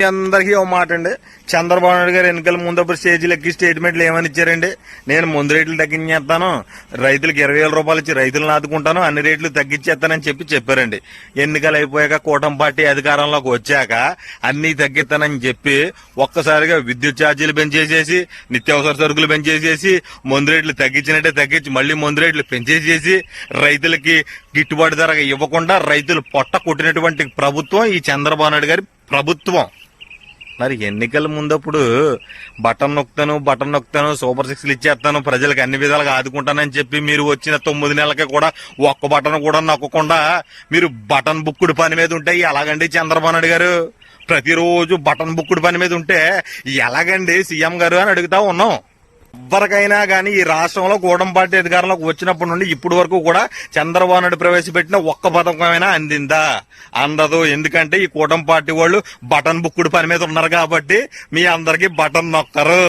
అందరికి అందరికీ ఓ మాట అండి. చంద్రబాబు నాయుడు గారు ఎన్నికల ముందప్పుడు స్టేజీలు ఎక్కి స్టేట్మెంట్లు ఏమని ఇచ్చారండి? నేను ముందు రేట్లు తగ్గించేస్తాను రైతులకు ఇరవై వేల రూపాయలు ఇచ్చి రైతులను ఆదుకుంటాను అన్ని రేట్లు తగ్గించేస్తానని చెప్పి చెప్పారండి. ఎన్నికలు అయిపోయాక కూటమి పార్టీ అధికారంలోకి వచ్చాక అన్ని తగ్గిస్తానని చెప్పి ఒక్కసారిగా విద్యుత్ ఛార్జీలు పెంచేసేసి నిత్యావసర సరుకులు పెంచేసేసి మందు రేట్లు తగ్గించినట్టే తగ్గించి మళ్ళీ మందు రేట్లు పెంచేసేసి రైతులకి గిట్టుబాటు ధర ఇవ్వకుండా రైతులు పొట్ట కొట్టినటువంటి ప్రభుత్వం ఈ చంద్రబాబు నాయుడు గారి ప్రభుత్వం. మరి ఎన్నికల ముందప్పుడు బటన్ నొక్కుతాను బటన్ నొక్కుతాను సూపర్ సిక్స్లు ఇచ్చేస్తాను ప్రజలకు అన్ని విధాలుగా ఆదుకుంటానని చెప్పి మీరు వచ్చిన తొమ్మిది నెలలకి కూడా ఒక్క బటన్ కూడా నొక్కకుండా మీరు బటన్ బుక్కుడు పని మీద ఉంటే ఎలాగండి చంద్రబాబు నాయుడు గారు? ప్రతిరోజు బటన్ బుక్కుడు పని మీద ఉంటే ఎలాగండి సీఎం గారు అని అడుగుతా ఉన్నాం. ఎవరికైనా కానీ ఈ రాష్ట్రంలో గూడంపాటి అధికారంలోకి వచ్చినప్పటి నుండి ఇప్పటి వరకు కూడా చంద్రబాబు నాయుడు ప్రవేశపెట్టిన ఒక్క పథకమైనా అందిందా? అందదు. ఎందుకంటే ఈ కూటమి పార్టీ వాళ్ళు బటన్ బుక్కుడు పని మీద ఉన్నారు కాబట్టి మీ అందరికి బటన్ నొక్కరు.